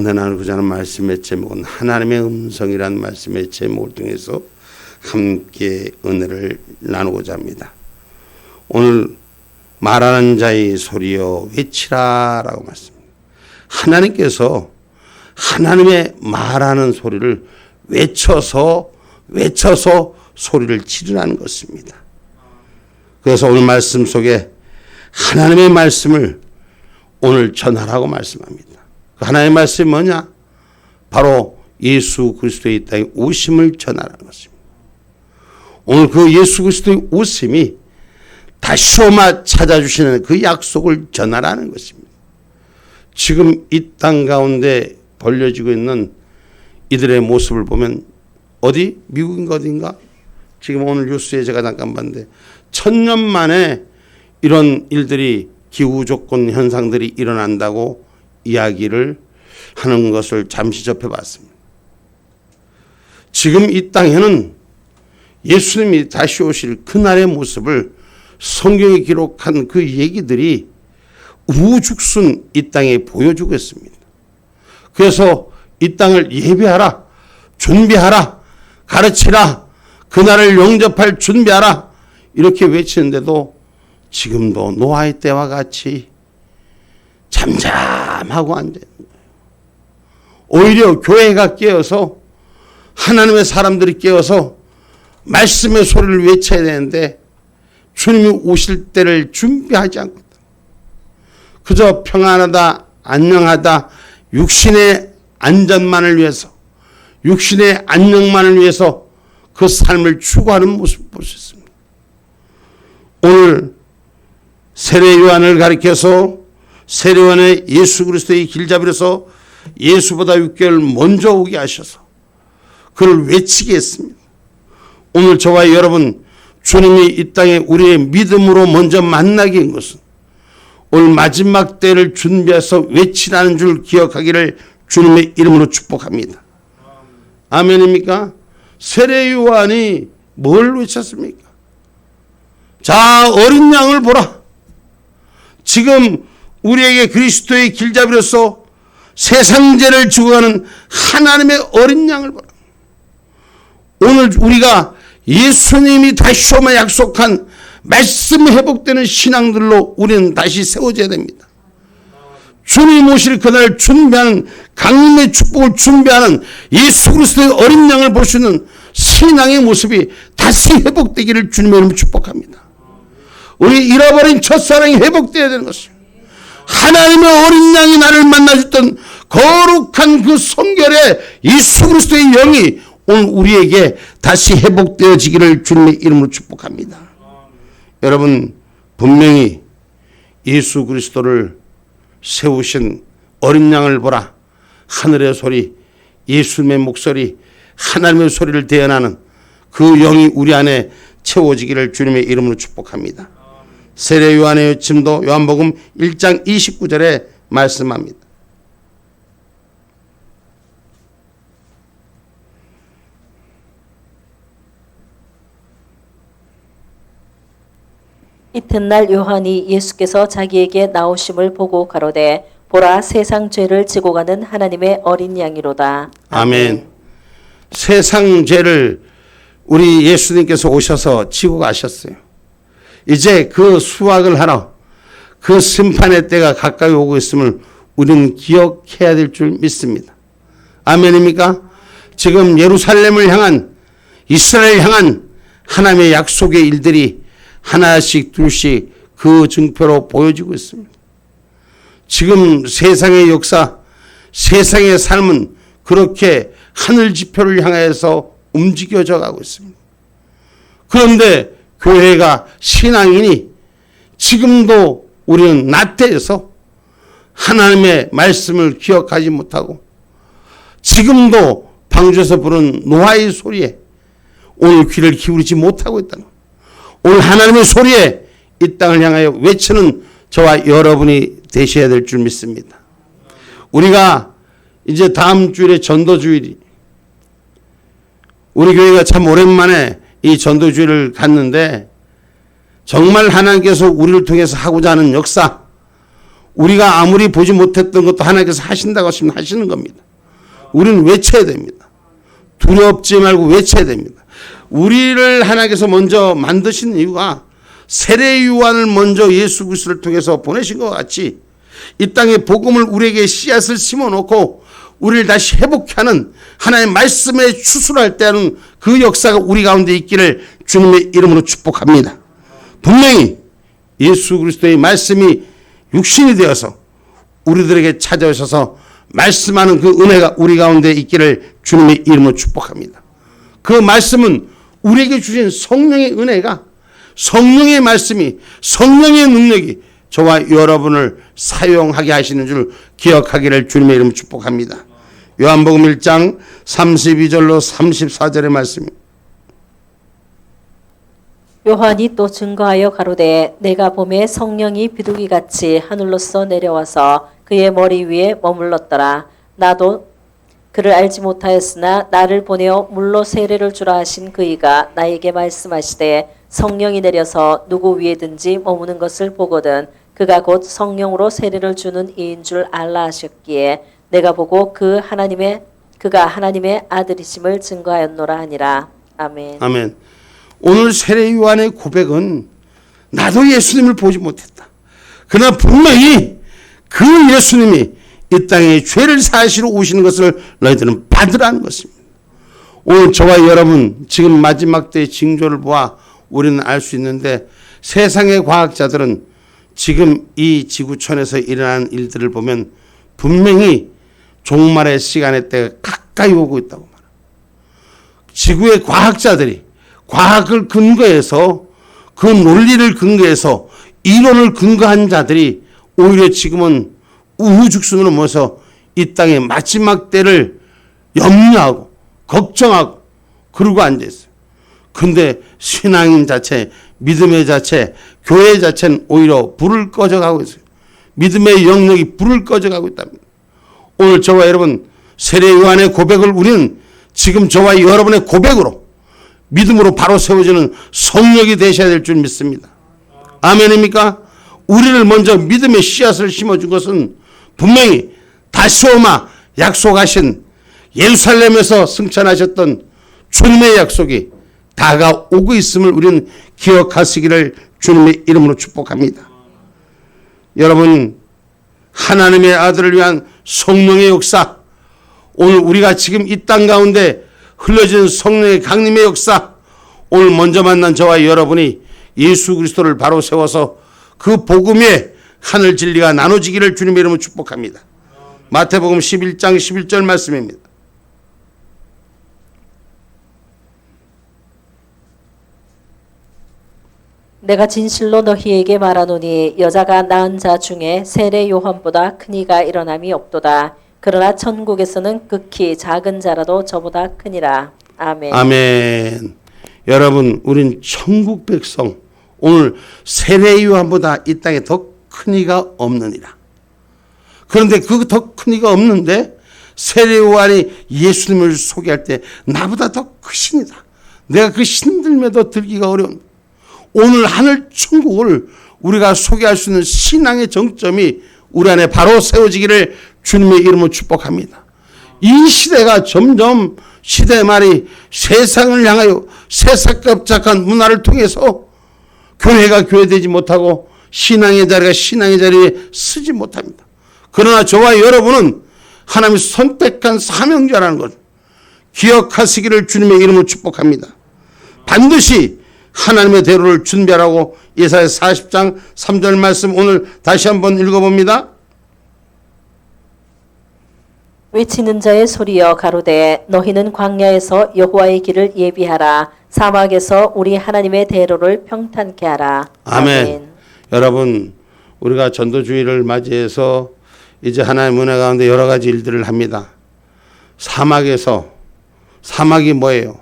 오늘 하는 말씀의 제목은 하나님의 음성이라는 말씀의 제목을 통해서 함께 은혜를 나누고자 합니다. 오늘 말하는 자의 소리여 외치라라고 말씀합니다. 하나님께서 하나님의 말하는 소리를 외쳐서 외쳐서 소리를 지르라는 것입니다. 그래서 오늘 말씀 속에 하나님의 말씀을 오늘 전하라고 말씀합니다. 그 하나님의 말씀이 뭐냐? 바로 예수 그리스도의 땅에 오심을 전하라는 것입니다. 오늘 그 예수 그리스도의 오심이 다시 오마 찾아주시는 그 약속을 전하라는 것입니다. 지금 이 땅 가운데 벌려지고 있는 이들의 모습을 보면 어디 미국인가 어딘가 지금 오늘 뉴스에 제가 잠깐 봤는데 천년 만에 이런 일들이 기후 조건 현상들이 일어난다고 이야기를 하는 것을 잠시 접해봤습니다. 지금 이 땅에는 예수님이 다시 오실 그날의 모습을 성경에 기록한 그 얘기들이 우죽순 이 땅에 보여주고 있습니다. 그래서 이 땅을 예배하라, 준비하라, 가르치라, 그날을 영접할 준비하라 이렇게 외치는데도 지금도 노아의 때와 같이 잠 잠하고 앉아 있는 거예요. 오히려 교회가 깨어서 하나님의 사람들이 깨어서 말씀의 소리를 외쳐야 되는데 주님이 오실 때를 준비하지 않고 그저 평안하다 안녕하다 육신의 안전만을 위해서 육신의 안녕만을 위해서 그 삶을 추구하는 모습을 볼수 있습니다. 오늘 세례 요한을 가리켜서 세례 요한의 예수 그리스도의 길잡이로서 예수보다 6개월 먼저 오게 하셔서 그를 외치게 했습니다. 오늘 저와 여러분 주님이 이 땅에 우리의 믿음으로 먼저 만나게 한 것은 올 마지막 때를 준비해서 외치라는 줄 기억하기를 주님의 이름으로 축복합니다. 아멘입니까? 세례 요한이 뭘 외쳤습니까? 자, 어린 양을 보라. 지금 우리에게 그리스도의 길잡이로서 세상 죄를 죽어가는 하나님의 어린 양을 보라. 오늘 우리가 예수님이 다시 오면 약속한 말씀 회복되는 신앙들로 우리는 다시 세워져야 됩니다. 주님 오실 그날 준비하는 강림의 축복을 준비하는 예수 그리스도의 어린 양을 볼 수 있는 신앙의 모습이 다시 회복되기를 주님의 이름으로 축복합니다. 우리 잃어버린 첫사랑이 회복되어야 되는 것입니다. 하나님의 어린 양이 나를 만나줬던 거룩한 그 성결의 예수 그리스도의 영이 오늘 우리에게 다시 회복되어지기를 주님의 이름으로 축복합니다. 여러분 분명히 예수 그리스도를 세우신 어린 양을 보라 하늘의 소리 예수님의 목소리 하나님의 소리를 대연하는 그 영이 우리 안에 채워지기를 주님의 이름으로 축복합니다. 세례 요한의 요침도 요한복음 1장 29절에 말씀합니다. 이튿날 요한이 예수께서 자기에게 나오심을 보고 가로되 보라 세상 죄를 지고 가는 하나님의 어린 양이로다. 아멘. 세상 죄를 우리 예수님께서 오셔서 지고 가셨어요. 이제 그 수확을 하러 그 심판의 때가 가까이 오고 있음을 우리는 기억해야 될 줄 믿습니다. 아멘입니까? 지금 예루살렘을 향한 이스라엘 향한 하나님의 약속의 일들이 하나씩 둘씩 그 증표로 보여지고 있습니다. 지금 세상의 역사, 세상의 삶은 그렇게 하늘 지표를 향해서 움직여져 가고 있습니다. 그런데 교회가 신앙이니 지금도 우리는 나태해서 하나님의 말씀을 기억하지 못하고 지금도 방주에서 부른 노아의 소리에 오늘 귀를 기울이지 못하고 있다는 오늘 하나님의 소리에 이 땅을 향하여 외치는 저와 여러분이 되셔야 될 줄 믿습니다. 우리가 이제 다음 주일에 전도주일이 우리 교회가 참 오랜만에 이 전도주일을 갔는데 정말 하나님께서 우리를 통해서 하고자 하는 역사 우리가 아무리 보지 못했던 것도 하나님께서 하신다고 하시면 하시는 겁니다. 우리는 외쳐야 됩니다. 두렵지 말고 외쳐야 됩니다. 우리를 하나님께서 먼저 만드신 이유가 세례 요한을 먼저 예수 그리스도를 통해서 보내신 것 같이 이 땅에 복음을 우리에게 씨앗을 심어 놓고 우리를 다시 회복하는 하나님의 말씀에 추수할 때는 그 역사가 우리 가운데 있기를 주님의 이름으로 축복합니다. 분명히 예수 그리스도의 말씀이 육신이 되어서 우리들에게 찾아오셔서 말씀하는 그 은혜가 우리 가운데 있기를 주님의 이름으로 축복합니다. 그 말씀은 우리에게 주신 성령의 은혜가 성령의 말씀이 성령의 능력이 저와 여러분을 사용하게 하시는 줄 기억하기를 주님의 이름으로 축복합니다. 요한복음 1장 32절로 34절의 말씀입니다. 요한이 또 증거하여 가로되 내가 봄에 성령이 비둘기 같이 하늘로서 내려와서 그의 머리 위에 머물렀더라 나도 그를 알지 못하였으나 나를 보내어 물로 세례를 주라 하신 그이가 나에게 말씀하시되 성령이 내려서 누구 위에든지 머무는 것을 보거든 그가 곧 성령으로 세례를 주는 이인 줄 알라 하셨기에 내가 보고 그 하나님의 그가 하나님의 아들이심을 증거하였노라 하니라 아멘. 아멘. 오늘 세례 요한의 고백은 나도 예수님을 보지 못했다. 그러나 분명히 그 예수님이 이 땅에 죄를 사시러 오시는 것을 너희들은 받으라는 것입니다. 오늘 저와 여러분 지금 마지막 때의 징조를 보아 우리는 알 수 있는데 세상의 과학자들은 지금 이 지구촌에서 일어나는 일들을 보면 분명히 종말의 시간의 때가 가까이 오고 있다고 말합니다. 지구의 과학자들이 과학을 근거해서 그 논리를 근거해서 이론을 근거한 자들이 오히려 지금은 우후죽순으로 모여서 이 땅의 마지막 때를 염려하고 걱정하고 그러고 앉아 있어요. 근데 신앙인 자체, 믿음의 자체, 교회 자체는 오히려 불을 꺼져가고 있어요. 믿음의 영역이 불을 꺼져가고 있답니다. 오늘 저와 여러분 세례 요한의 고백을 우리는 지금 저와 여러분의 고백으로 믿음으로 바로 세워지는 성령이 되셔야 될 줄 믿습니다. 아멘입니까? 우리를 먼저 믿음의 씨앗을 심어준 것은 분명히 다시 오마 약속하신 예루살렘에서 승천하셨던 주님의 약속이 다가오고 있음을 우리는 기억하시기를 주님의 이름으로 축복합니다. 여러분 하나님의 아들을 위한 성령의 역사 오늘 우리가 지금 이 땅 가운데 흘러진 성령의 강림의 역사 오늘 먼저 만난 저와 여러분이 예수 그리스도를 바로 세워서 그 복음의 하늘 진리가 나눠지기를 주님의 이름으로 축복합니다. 마태복음 11장 11절 말씀입니다. 내가 진실로 너희에게 말하노니 여자가 낳은 자 중에 세례 요한보다 큰 이가 일어남이 없도다. 그러나 천국에서는 극히 작은 자라도 저보다 크니라. 아멘. 아멘. 여러분, 우린 천국 백성. 오늘 세례 요한보다 이 땅에 더 큰 이가 없느니라. 그런데 그 더 큰 이가 없는데 세례 요한이 예수님을 소개할 때 나보다 더 크십니다. 내가 그 신들매도 들기가 어려운 오늘 하늘 천국을 우리가 소개할 수 있는 신앙의 정점이 우리 안에 바로 세워지기를 주님의 이름으로 축복합니다. 이 시대가 점점 시대 말이 세상을 향하여 세상갑작한 문화를 통해서 교회가 교회되지 못하고 신앙의 자리가 신앙의 자리에 서지 못합니다. 그러나 저와 여러분은 하나님이 선택한 사명자라는 것 기억하시기를 주님의 이름으로 축복합니다. 반드시 하나님의 대로를 준비하라고 예사야 40장 3절 말씀 오늘 다시 한번 읽어봅니다. 외치는 자의 소리여 가로되 너희는 광야에서 여호와의 길을 예비하라 사막에서 우리 하나님의 대로를 평탄케 하라. 아멘. 여러분 우리가 전도주의를 맞이해서 이제 하나님의 은혜 가운데 여러 가지 일들을 합니다. 사막에서 사막이 뭐예요?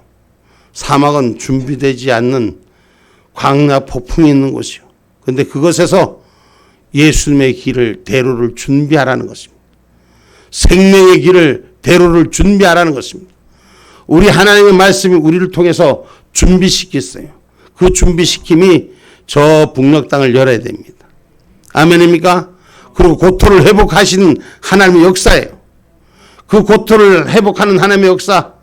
사막은 준비되지 않는 광야 폭풍이 있는 곳이요. 근데 그것에서 예수님의 길을 대로를 준비하라는 것입니다. 생명의 길을 대로를 준비하라는 것입니다. 우리 하나님의 말씀이 우리를 통해서 준비시켰어요. 그 준비시킴이 저 북녘 땅을 열어야 됩니다. 아멘입니까? 그리고 고토를 회복하시는 하나님의 역사예요. 그 고토를 회복하는 하나님의 역사,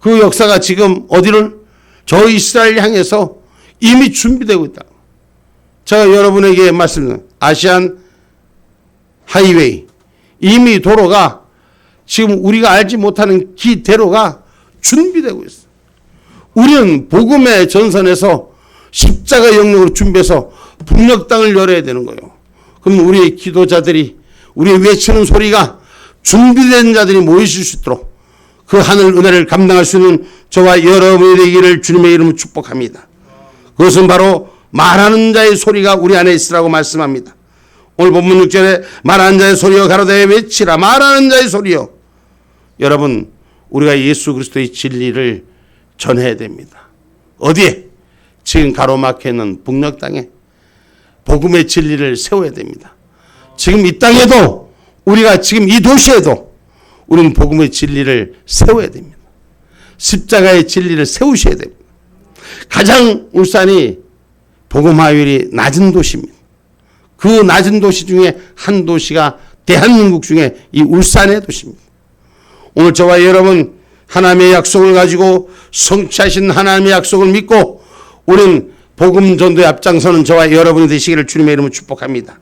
그 역사가 지금 어디를 저 이스라엘 향해서 이미 준비되고 있다. 제가 여러분에게 말씀드린 아시안 하이웨이 이미 도로가 지금 우리가 알지 못하는 기대로가 준비되고 있어. 우리는 복음의 전선에서 십자가 영역으로 준비해서 북녘 땅을 열어야 되는 거예요. 그럼 우리의 기도자들이 우리의 외치는 소리가 준비된 자들이 모이실 수 있도록 그 하늘 은혜를 감당할 수 있는 저와 여러분이 되기를 주님의 이름으로 축복합니다. 그것은 바로 말하는 자의 소리가 우리 안에 있으라고 말씀합니다. 오늘 본문 6절에 말하는 자의 소리여 가로되 외치라 말하는 자의 소리여 여러분 우리가 예수 그리스도의 진리를 전해야 됩니다. 어디에? 지금 가로막혀 있는 북녘 땅에 복음의 진리를 세워야 됩니다. 지금 이 땅에도 우리가 지금 이 도시에도 우리는 복음의 진리를 세워야 됩니다. 십자가의 진리를 세우셔야 됩니다. 가장 울산이 복음 화율이 낮은 도시입니다. 그 낮은 도시 중에 한 도시가 대한민국 중에 이 울산의 도시입니다. 오늘 저와 여러분 하나님의 약속을 가지고 성취하신 하나님의 약속을 믿고 우리는 복음 전도의 앞장서는 저와 여러분이 되시기를 주님의 이름으로 축복합니다.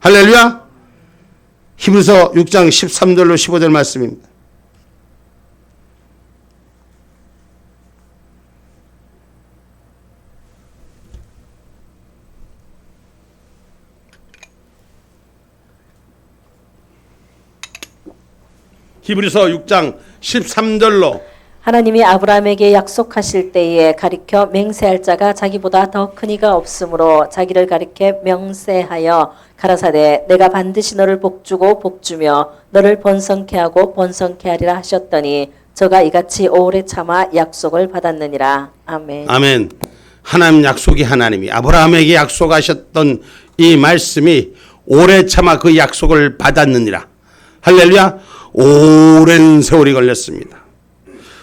할렐루야. 히브리서 6장 13절로 15절 말씀입니다. 히브리서 6장 13절로 하나님이 아브라함에게 약속하실 때에 가리켜 맹세할 자가 자기보다 더 큰 이가 없으므로 자기를 가리켜 명세하여 가라사대 내가 반드시 너를 복주고 복주며 너를 번성케 하고 번성케 하리라 하셨더니 저가 이같이 오래 참아 약속을 받았느니라 아멘. 아멘. 하나님 약속이 하나님이 아브라함에게 약속하셨던 이 말씀이 오래 참아 그 약속을 받았느니라. 할렐루야. 오랜 세월이 걸렸습니다.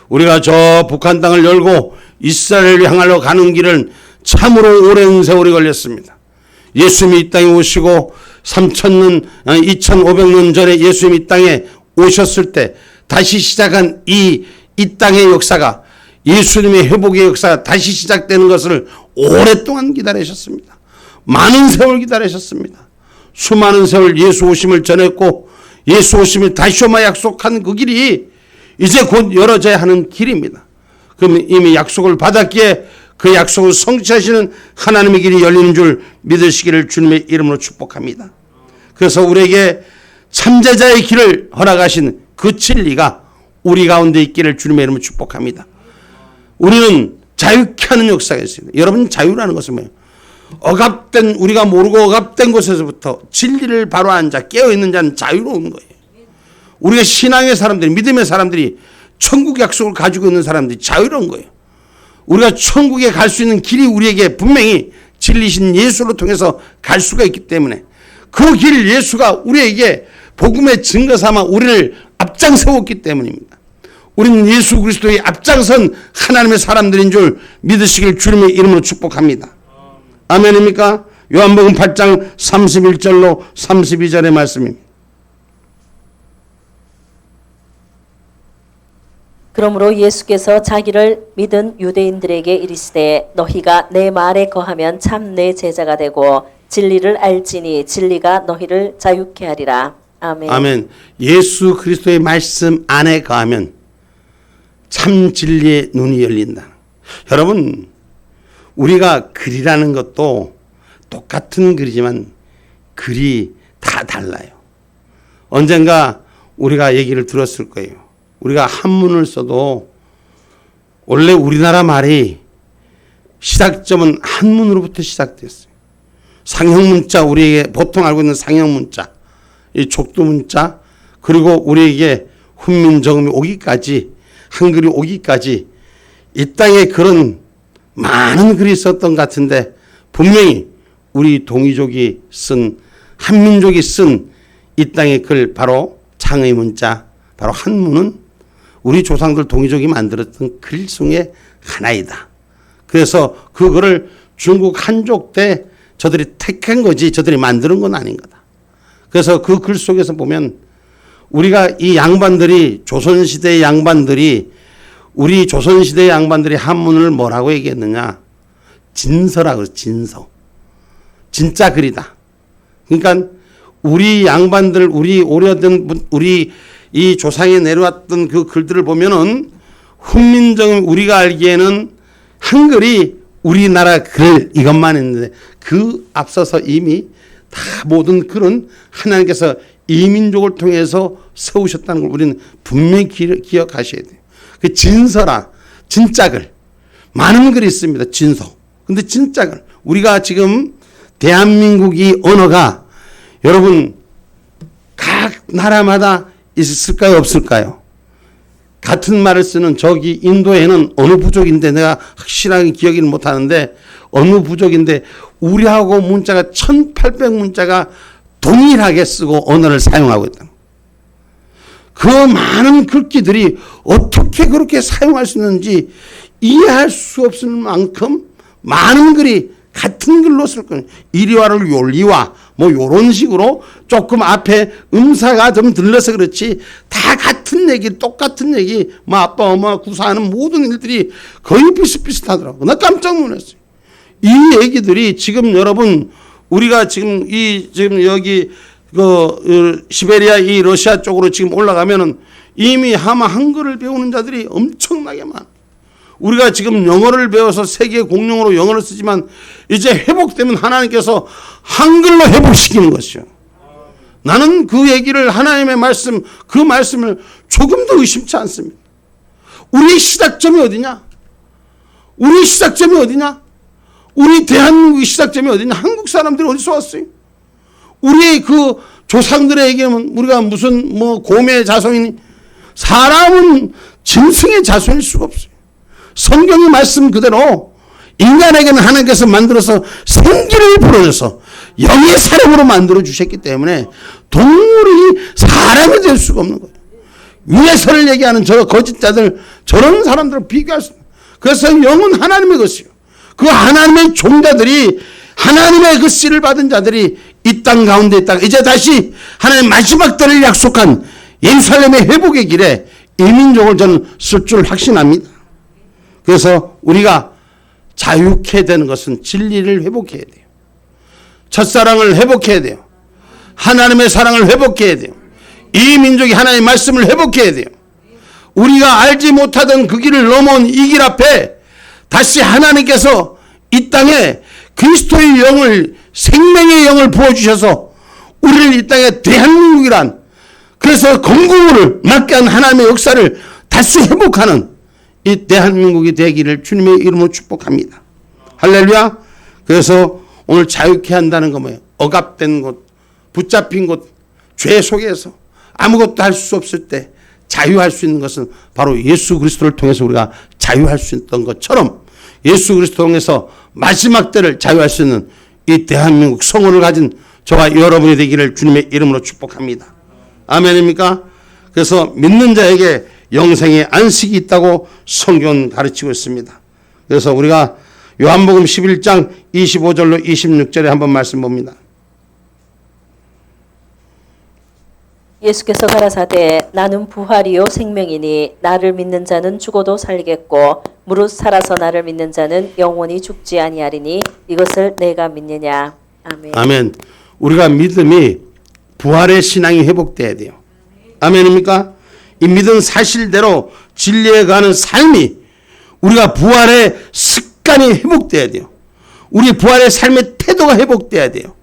우리가 저 북한 땅을 열고 이스라엘을 향하러 가는 길은 참으로 오랜 세월이 걸렸습니다. 예수님이 이 땅에 오시고 3천년, 2,500년 전에 예수님이 이 땅에 오셨을 때 다시 시작한 이, 이 땅의 역사가 예수님의 회복의 역사가 다시 시작되는 것을 오랫동안 기다리셨습니다. 많은 세월 기다리셨습니다. 수많은 세월 예수 오심을 전했고 예수 오심을 다시 오마 약속한 그 길이 이제 곧 열어져야 하는 길입니다. 그럼 이미 약속을 받았기에 그 약속을 성취하시는 하나님의 길이 열리는 줄 믿으시기를 주님의 이름으로 축복합니다. 그래서 우리에게 참제자의 길을 허락하신 그 진리가 우리 가운데 있기를 주님의 이름으로 축복합니다. 우리는 자유케 하는 역사가 있습니다. 여러분 자유라는 것은 뭐예요? 억압된 우리가 모르고 억압된 곳에서부터 진리를 바로 앉아 깨어 있는 자는 자유로운 거예요. 우리가 신앙의 사람들이 믿음의 사람들이 천국 약속을 가지고 있는 사람들이 자유로운 거예요. 우리가 천국에 갈 수 있는 길이 우리에게 분명히 진리신 예수를 통해서 갈 수가 있기 때문에 그 길 예수가 우리에게 복음의 증거 삼아 우리를 앞장세웠기 때문입니다. 우리는 예수 그리스도의 앞장선 하나님의 사람들인 줄 믿으시길 주님의 이름으로 축복합니다. 아멘입니까? 요한복음 8장 31절로 32절의 말씀입니다. 그러므로 예수께서 자기를 믿은 유대인들에게 이르시되 너희가 내 말에 거하면 참 내 제자가 되고 진리를 알지니 진리가 너희를 자유케 하리라. 아멘. 아멘. 예수 그리스도의 말씀 안에 거하면 참 진리의 눈이 열린다. 여러분, 우리가 글이라는 것도 똑같은 글이지만 글이 다 달라요. 언젠가 우리가 얘기를 들었을 거예요. 우리가 한문을 써도 원래 우리나라 말이 시작점은 한문으로부터 시작됐어요. 상형문자 우리에게 보통 알고 있는 상형문자 이 족도문자 그리고 우리에게 훈민정음이 오기까지 한글이 오기까지 이 땅에 그런 많은 글이 있었던 것 같은데 분명히 우리 동이족이 쓴 한민족이 쓴 이 땅의 글 바로 창의 문자 바로 한문은 우리 조상들 동이족이 만들었던 글 중에 하나이다. 그래서 그 글을 중국 한족 때 저들이 택한 거지 저들이 만드는 건 아닌 거다. 그래서 그 글 속에서 보면 우리가 이 양반들이 조선시대 양반들이 우리 조선시대 양반들이 한문을 뭐라고 얘기했느냐? 진서라고 그랬어, 진서. 진짜 글이다. 그러니까 우리 양반들, 우리 오래된 분- 우리 이 조상에 내려왔던 그 글들을 보면은 훈민정 우리가 알기에는 한글이 우리나라 글 이것만 있는데 그 앞서서 이미 다 모든 글은 하나님께서 이민족을 통해서 세우셨다는 걸 우리는 분명히 기, 기억하셔야 돼요. 그 진서라 진짜 글 많은 글이 있습니다. 진서. 근데 진짜 글 우리가 지금 대한민국이 언어가 여러분 각 나라마다 있을까요 없을까요? 같은 말을 쓰는 저기 인도에는 어느 부족인데 내가 확실하게 기억을 못하는데 어느 부족인데 우리하고 문자가 1800 문자가 동일하게 쓰고 언어를 사용하고 있다. 그 많은 글귀들이 어떻게 그렇게 사용할 수 있는지 이해할 수 없을 만큼 많은 글이 같은 글로 쓸 거예요. 이리와를 요리와 뭐 요런 식으로 조금 앞에 음사가 좀 들려서 그렇지 다 같은 얘기 똑같은 얘기 뭐 아빠 엄마 구사하는 모든 일들이 거의 비슷비슷하더라고. 나 깜짝 놀랐어요. 이 얘기들이 지금 여러분 우리가 지금 이 지금 여기 그 어, 시베리아 이 러시아 쪽으로 지금 올라가면은 이미 아마 한글을 배우는 자들이 엄청나게 많아. 우리가 지금 영어를 배워서 세계 공용어로 영어를 쓰지만 이제 회복되면 하나님께서 한글로 회복시키는 것이요. 나는 그 얘기를 하나님의 말씀 그 말씀을 조금도 의심치 않습니다. 우리의 시작점이 어디냐? 우리 시작점이 어디냐? 우리 대한민국의 시작점이 어디냐? 한국 사람들이 어디서 왔어요? 우리의 그 얘기하면 우리가 무슨 뭐 고매의 자손이니 사람은 짐승의 자손일 수가 없어요. 성경의 말씀 그대로 인간에게는 하나님께서 만들어서 생기를 불어줘서 영의 사람으로 만들어 주셨기 때문에 동물이 사람이 될 수가 없는 거예요. 위에서를 얘기하는 저 거짓자들 저런 사람들을 비교할 수. 그래서 영은 하나님의 것이요. 그 하나님의 종자들이 하나님의 그 씨를 받은 자들이 이 땅 가운데 있다가 이제 다시 하나님 마지막 때를 약속한 예루살렘의 회복의 길에 이 민족을 저는 쓸 줄 확신합니다. 그래서 우리가 자유케 되는 것은 진리를 회복해야 돼요. 첫사랑을 회복해야 돼요. 하나님의 사랑을 회복해야 돼요. 이 민족이 하나님의 말씀을 회복해야 돼요. 우리가 알지 못하던 그 길을 넘어온 이 길 앞에 다시 하나님께서 이 땅에 그리스도의 영을 생명의 영을 부어주셔서 우리를 이 땅에 대한민국이란 그래서 건국을 맡게 한 하나님의 역사를 다시 회복하는 이 대한민국이 되기를 주님의 이름으로 축복합니다. 할렐루야. 그래서 오늘 자유케 한다는 거 뭐예요? 억압된 곳, 붙잡힌 곳, 죄 속에서 아무것도 할 수 없을 때 자유할 수 있는 것은 바로 예수 그리스도를 통해서 우리가 자유할 수 있던 것처럼 예수 그리스도 통해서 마지막 때를 자유할 수 있는 이 대한민국 성호를 가진 저와 여러분이 되기를 주님의 이름으로 축복합니다. 아멘입니까? 그래서 믿는 자에게 영생의 안식이 있다고 성경은 가르치고 있습니다. 그래서 우리가 요한복음 11장 25절로 26절에 한번 말씀 봅니다. 예수께서 가라사대 나는 부활이요 생명이니 나를 믿는 자는 죽어도 살겠고 무릇 살아서 나를 믿는 자는 영원히 죽지 아니하리니 이것을 내가 믿느냐 아멘. 아멘. 우리가 믿음이 부활의 신앙이 회복돼야 돼요. 아멘입니까? 이 믿은 사실대로 진리에 가는 삶이 우리가 부활의 습관이 회복돼야 돼요. 우리 부활의 삶의 태도가 회복돼야 돼요.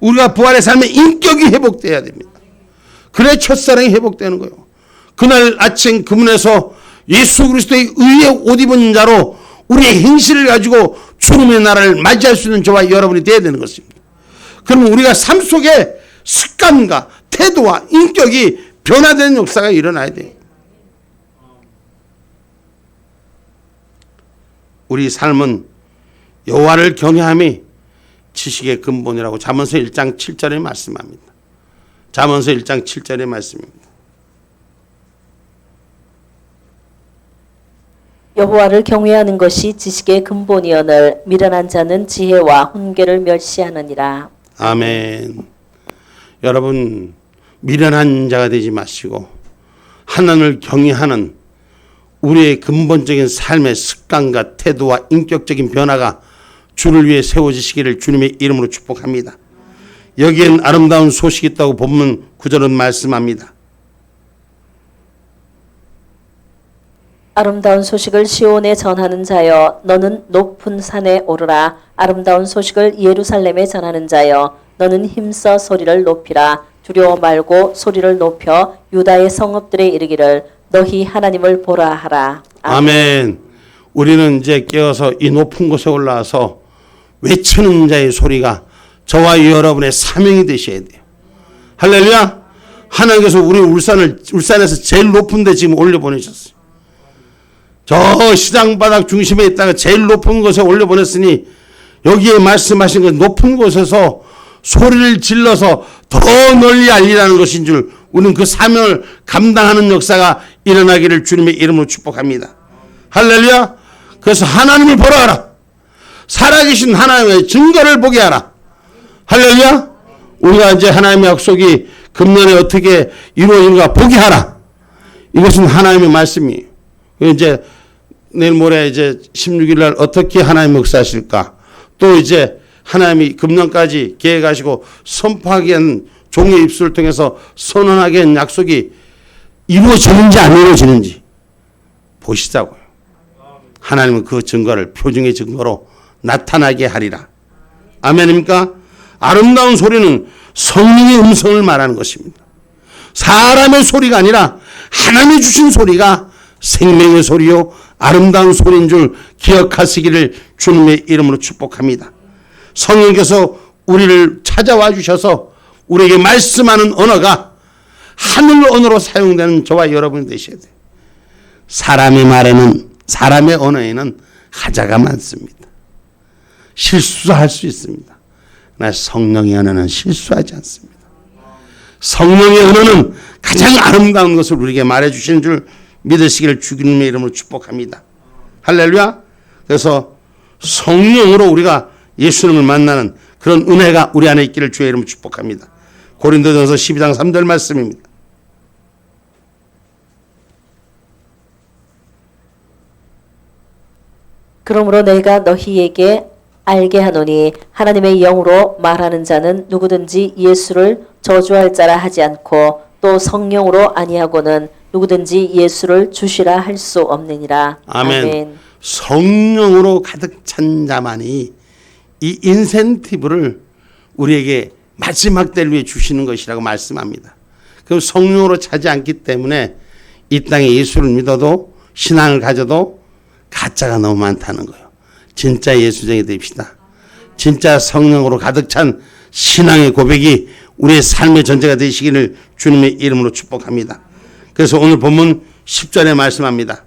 우리가 부활의 삶의 인격이 회복돼야 됩니다. 그래 첫사랑이 회복되는 거예요. 그날 아침 그문에서 예수 그리스도의 의의 옷 입은 자로 우리의 행실을 가지고 죽음의 나라를 맞이할 수 있는 저와 여러분이 되어야 되는 것입니다. 그러면 우리가 삶 속에 습관과 태도와 인격이 변화되는 역사가 일어나야 돼요. 우리 삶은 여호와를 경외함이 지식의 근본이라고 잠언서 1장 7절에 말씀합니다. 잠언서 1장 7절의 말씀입니다. 여호와를 경외하는 것이 지식의 근본이오늘 미련한 자는 지혜와 훈계를 멸시하느니라. 아멘. 여러분 미련한 자가 되지 마시고 하나님을 경외하는 우리의 근본적인 삶의 습관과 태도와 인격적인 변화가 주를 위해 세워지시기를 주님의 이름으로 축복합니다. 여기엔 아름다운 소식이 있다고 본문 구절은 말씀합니다. 아름다운 소식을 시온에 전하는 자여 너는 높은 산에 오르라 아름다운 소식을 예루살렘에 전하는 자여 너는 힘써 소리를 높이라 두려워 말고 소리를 높여 유다의 성읍들에 이르기를 너희 하나님을 보라 하라 아멘. 우리는 이제 깨어서 이 높은 곳에 올라와서 외치는 자의 소리가 저와 여러분의 사명이 되셔야 돼요. 할렐루야. 하나님께서 우리 울산을 울산에서 제일 높은 데 지금 올려 보내셨어요. 저 시장 바닥 중심에 있다가 제일 높은 곳에 올려 보냈으니 여기에 말씀하신 그 높은 곳에서 소리를 질러서 더 널리 알리라는 것인 줄 우리는 그 사명을 감당하는 역사가 일어나기를 주님의 이름으로 축복합니다. 할렐루야. 그래서 하나님을 보라 하라. 살아계신 하나님의 증거를 보게 하라. 할렐루야. 우리가 이제 하나님의 약속이 금년에 어떻게 이루어진가 보게 하라. 이것은 하나님의 말씀이에요. 이제 내일 모레 이제 16일 날 어떻게 하나님 역사하실까? 또 이제 하나님이 금년까지 계획하시고 선포하게 한 종의 입술을 통해서 선언하게 한 약속이 이루어지는지 안 이루어지는지 보시자고요. 하나님은 그 증거를 표징의 증거로 나타나게 하리라. 아멘입니까? 아름다운 소리는 성령의 음성을 말하는 것입니다. 사람의 소리가 아니라 하나님이 주신 소리가 생명의 소리요 아름다운 소리인 줄 기억하시기를 주님의 이름으로 축복합니다. 성령께서 우리를 찾아와 주셔서 우리에게 말씀하는 언어가 하늘 언어로 사용되는 저와 여러분이 되셔야 돼요. 사람의 말에는 사람의 언어에는 하자가 많습니다. 실수할 수 있습니다. 그러나 성령의 언어는 실수하지 않습니다. 성령의 언어는 가장 아름다운 것을 우리에게 말해 주시는 줄 믿으시기를 주님의 이름으로 축복합니다. 할렐루야. 그래서 성령으로 우리가 예수님을 만나는 그런 은혜가 우리 안에 있기를 주의 이름으로 축복합니다. 고린도전서 12장 3절 말씀입니다. 그러므로 내가 너희에게 알게 하노니 하나님의 영으로 말하는 자는 누구든지 예수를 저주할 자라 하지 않고 또 성령으로 아니하고는 누구든지 예수를 주시라 할 수 없느니라. 아멘. 성령으로 가득 찬 자만이 이 인센티브를 우리에게 마지막 때를 위해 주시는 것이라고 말씀합니다. 그럼 성령으로 차지 않기 때문에 이 땅에 예수를 믿어도 신앙을 가져도 가짜가 너무 많다는 거예요. 진짜 예수쟁이 됩시다. 진짜 성령으로 가득 찬 신앙의 고백이 우리의 삶의 전제가 되시기를 주님의 이름으로 축복합니다. 그래서 오늘 본문 10절에 말씀합니다.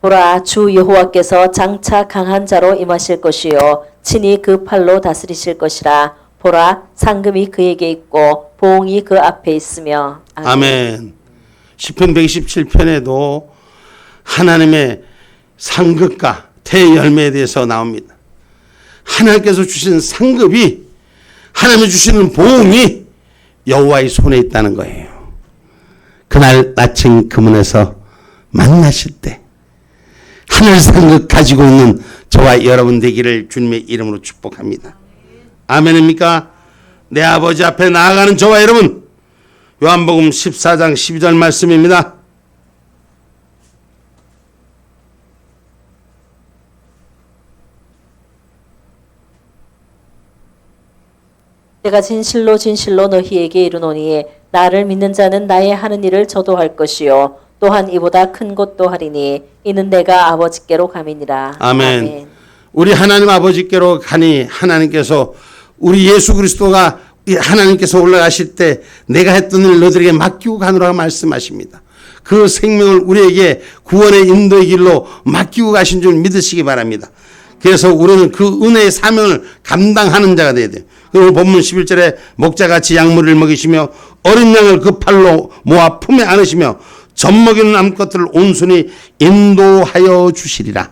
보라 주 여호와께서 장차 강한 자로 임하실 것이요 친히 그 팔로 다스리실 것이라 보라 상금이 그에게 있고 보응이 그 앞에 있으며 아멘. 시편 127편에도 하나님의 상급과 대열매에 대해서 나옵니다. 하나님께서 주신 상급이 하나님이 주시는 보응이 여호와의 손에 있다는 거예요. 그날 아침 금은에서 만나실 때 하늘 상급 가지고 있는 저와 여러분 되기를 주님의 이름으로 축복합니다. 아멘입니까? 내 아버지 앞에 나아가는 저와 여러분 요한복음 14장 12절 말씀입니다. 내가 진실로 진실로 너희에게 이르노니 나를 믿는 자는 나의 하는 일을 저도 할 것이요 또한 이보다 큰 것도 하리니 이는 내가 아버지께로 감이니라. 아멘. 우리 하나님 아버지께로 가니 하나님께서 우리 예수 그리스도가 이 하나님께서 올라가실 때 내가 했던 일 너들에게 맡기고 가노라고 말씀하십니다. 그 생명을 우리에게 구원의 인도의 길로 맡기고 가신 줄 믿으시기 바랍니다. 그래서 우리는 그 은혜의 사명을 감당하는 자가 되어야 돼요. 그리고 본문 11절에 목자같이 양물을 먹이시며 어린 양을 그 팔로 모아 품에 안으시며 젖먹이는 암것들을 온순히 인도하여 주시리라.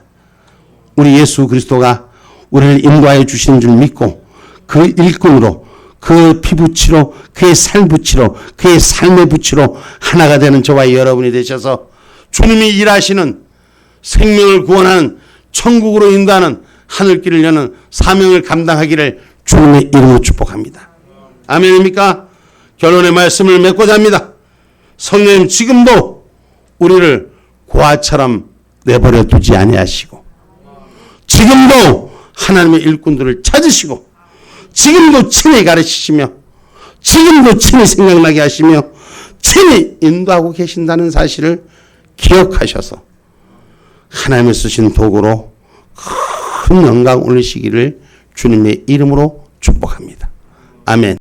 우리 예수 그리스도가 우리를 인도하여 주시는 줄 믿고 그 일꾼으로 그 피부치로 그의 살부치로 그의 삶의 부치로 하나가 되는 저와 여러분이 되셔서 주님이 일하시는 생명을 구원하는 천국으로 인도하는 하늘길을 여는 사명을 감당하기를 주님의 이름으로 축복합니다. 아멘입니까? 결론의 말씀을 맺고자 합니다. 성령님 지금도 우리를 고아처럼 내버려 두지 아니하시고 지금도 하나님의 일꾼들을 찾으시고 지금도 친히 가르치시며 지금도 친히 생각나게 하시며 친히 인도하고 계신다는 사실을 기억하셔서 하나님을 쓰신 도구로 큰 영광 올리시기를 주님의 이름으로 축복합니다. 아멘.